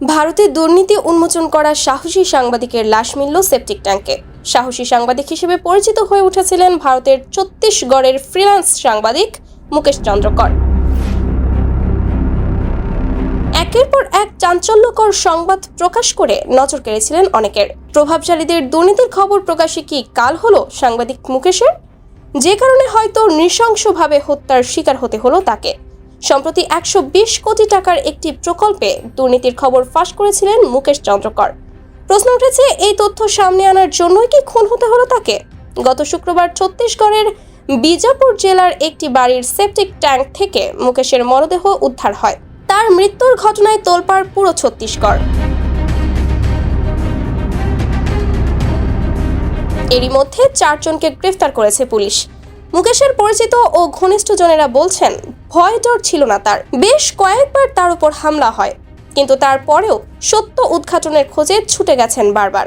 ভারতে দুর্নীতি উন্মোচন করা সাহসী সাংবাদিকের লাশ মিলল সেপটিক ট্যাঙ্কে। সাহসী সাংবাদিক হিসেবে পরিচিত হয়ে উঠেছিলেন ভারতের ছত্তিশগড়ের ফ্রিল্যান্স সাংবাদিক মুকেশ চন্দ্রকর। একের পর এক চাঞ্চল্যকর সংবাদ প্রকাশ করে নজর কেড়েছিলেন অনেকের। প্রভাবশালীদের দুর্নীতির খবর প্রকাশে কি কাল হলো সাংবাদিক মুকেশের? যে কারণে হয়তো নৃশংসভাবে হত্যার শিকার হতে হলো তাকে। সম্প্রতি একশো বিশ কোটি টাকার একটি প্রকল্পে দুর্নীতির খবর ফাঁস করেছিলেন মুকেশ চন্দ্রকর। প্রশ্ন উঠেছে, এই তথ্য সামনে আনার জন্যই কি খুন হতে হলো তাকে? গত শুক্রবার ছত্তিশগড়ের বিজাপুর জেলার একটি বাড়ির সেপটিক ট্যাঙ্ক থেকে মুকেশের মরদেহ উদ্ধার হয়। তার মৃত্যুর ঘটনায় তোলপাড় পুরো ছত্তিশগড়। এরই মধ্যে চারজনকে গ্রেফতার করেছে পুলিশ। মুকেশের পরিচিত ও ঘনিষ্ঠজনেরা বলছেন, ভয় ডর ছিল না তার। বেশ কয়েকবার তার উপর হামলা হয়, কিন্তু তারপরেও সত্য উদ্ঘাটনের খোঁজে ছুটে গেছেন বারবার।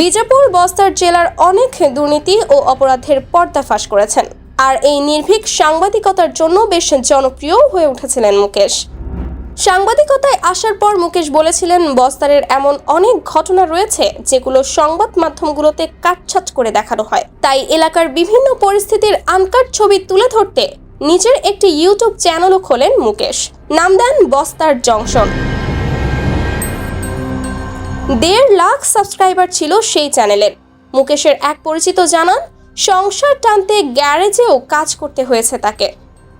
বিজাপুর বস্তার জেলার অনেক দুর্নীতি ও অপরাধের পর্দাফাশ করেছেন, আর এই নির্ভীক সাংবাদিকতার জন্য বেশ জনপ্রিয় হয়ে উঠেছিলেন মুকেশ। সাংবাদিকতায় আসার পর মুকেশ বলেছিলেন, বস্তারের এমন অনেক ঘটনা রয়েছে যেগুলো সংবাদ মাধ্যমগুলোতে কাটছাট করে দেখানো হয়। তাই এলাকার বিভিন্ন পরিস্থিতির আনকাট ছবি তুলে ধরতে নিজের একটি ইউটিউব চ্যানেলও খোলেন মুকেশ। নাম দেন বস্তার জংশন। দেড় লাখ সাবস্ক্রাইবার ছিল সেই চ্যানেলের। মুকেশের এক পরিচিত জানান, সংসার টানতে গ্যারেজেও কাজ করতে হয়েছে তাকে।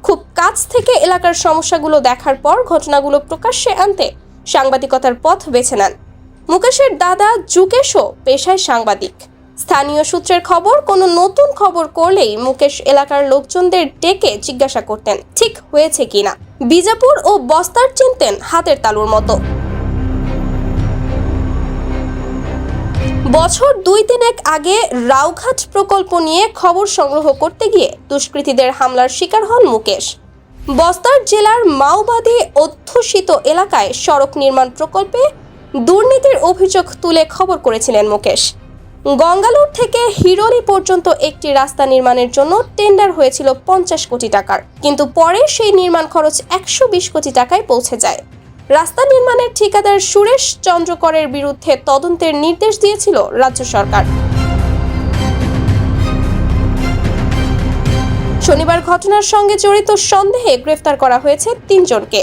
খুব কাছ থেকে এলাকার সমস্যাগুলো দেখার পর ঘটনাগুলো প্রকাশ্যে আনতে সাংবাদিকতার পথ বেছে নেন। মুকেশের দাদা যুকেশও পেশায় সাংবাদিক। স্থানীয় সূত্রের খবর, কোনো নতুন খবর করলেই মুকেশ এলাকার লোকজনদের ডেকে জিজ্ঞাসা করতেন, ঠিক হয়েছে কিনা? বিজাপুর ও বস্তার চিনতেন হাতের তালুর মতো। বছর দুই তিনেক আগে রাউঘাট প্রকল্প নিয়ে খবর সংগ্রহ করতে গিয়ে দুষ্কৃতীদের হামলার শিকার হন মুকেশ। বস্তার জেলার মাওবাদী অধ্যুষিত এলাকায় সড়ক নির্মাণ প্রকল্পে দুর্নীতির অভিযোগ তুলে খবর করেছিলেন মুকেশ। গঙ্গালুর থেকে হিরোলি পর্যন্ত একটি রাস্তা নির্মাণের জন্য টেন্ডার হয়েছিল পঞ্চাশ কোটি টাকার। কিন্তু পরে সেই নির্মাণ খরচ একশো বিশ কোটি টাকায় পৌঁছে যায়। রাস্তা নির্মাণের ঠিকাদার সুরেশ চন্দ্রকরের বিরুদ্ধে তদন্তের নির্দেশ দিয়েছিল রাজ্য সরকার। শনিবার ঘটনার সঙ্গে জড়িত সন্দেহে গ্রেফতার করা হয়েছে তিনজনকে।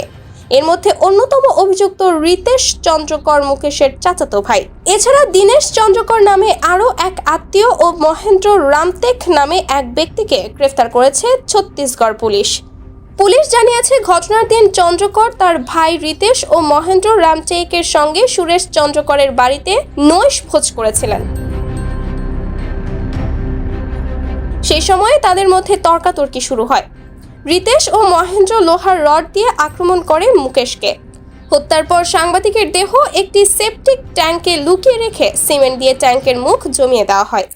এর মধ্যে অন্যতম অভিযুক্ত রিতেশ চন্দ্রকর, মুকেশের চাচাতো ভাই। এছাড়া দীনেশ চন্দ্রকর নামে আরও এক আত্মীয় ও মহেন্দ্র রামতেক নামে এক ব্যক্তিকে গ্রেফতার করেছে ছত্তিশগড় পুলিশ। পুলিশ জানিয়েছে, ঘটনার দিন চন্দ্রকর তার ভাই রিতেশ ও মহেন্দ্র রামচেইকের সঙ্গে সুরেশ চন্দ্রকরের বাড়িতে নৈশ ভোজ করেছিলেন। সেই সময় তাদের মধ্যে তর্কাতর্কি শুরু হয়। রিতেশ ও মহেন্দ্র লোহার রড দিয়ে আক্রমণ করে মুকেশকে। হত্যার পর সাংবাদিকের দেহ একটি সেপটিক ট্যাঙ্কে লুকিয়ে রেখে সিমেন্ট দিয়ে ট্যাঙ্কের মুখ জমিয়ে দেওয়া হয়।